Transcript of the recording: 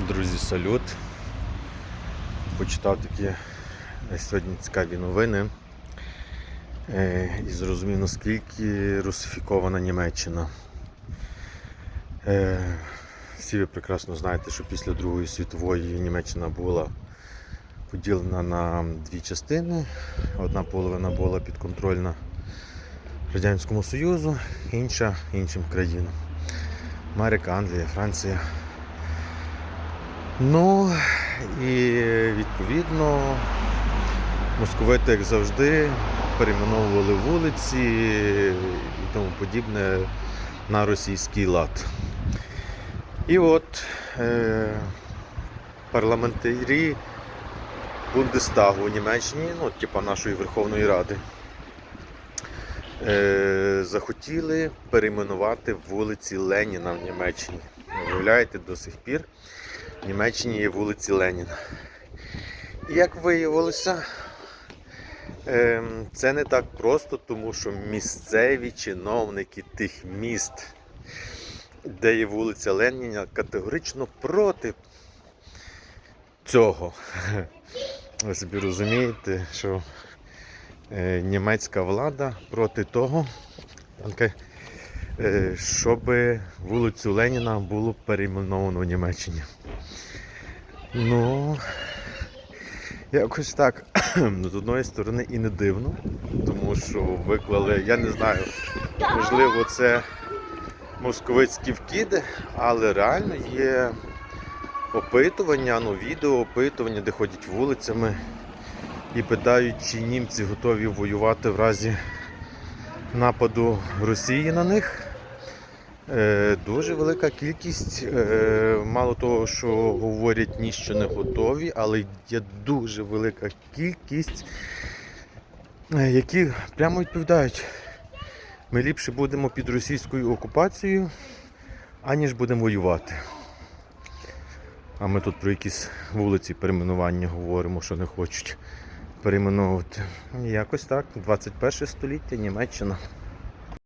Друзі, салют. Почитав такі сьогодні цікаві новини е, і зрозумів, наскільки русифікована Німеччина. Е, Всі ви прекрасно знаєте, що після Другої світової Німеччина була поділена на дві частини. Одна половина була підконтрольна Радянському Союзу, інша іншим країнам. Америка, Англія, Франція. Ну і відповідно московити, як завжди, перейменовували вулиці і тому подібне на російський лад. І от е, парламентарі Бундестагу у Німеччині, ну, типа нашої Верховної Ради, е, захотіли перейменувати вулиці Леніна в Німеччині. Уявляєте, до сих пір Німеччині є вулиці Леніна. Як виявилося, ем, це не так просто, тому що місцеві чиновники тих міст, де є вулиця Леніна, категорично проти цього. Ви собі розумієте, що е, німецька влада проти того, е, щоб вулицю Леніна було перейменовано в Німеччині. Ну, якось так. Ну, З одної сторони і не дивно, тому що виклали, я не знаю, можливо, це московицькі вкиди, але реально є опитування, ну, відео опитування, де ходять вулицями і питають, чи німці готові воювати в разі нападу Росії на них. Е, Дуже велика кількість, е, мало того, що говорять ні, що не готові, але є дуже велика кількість, е, які прямо відповідають, ми ліпше будемо під російською окупацією, аніж будемо воювати. А ми тут про якісь вулиці перейменування говоримо, що не хочуть перейменовувати. Якось так, 21 століття, Німеччина.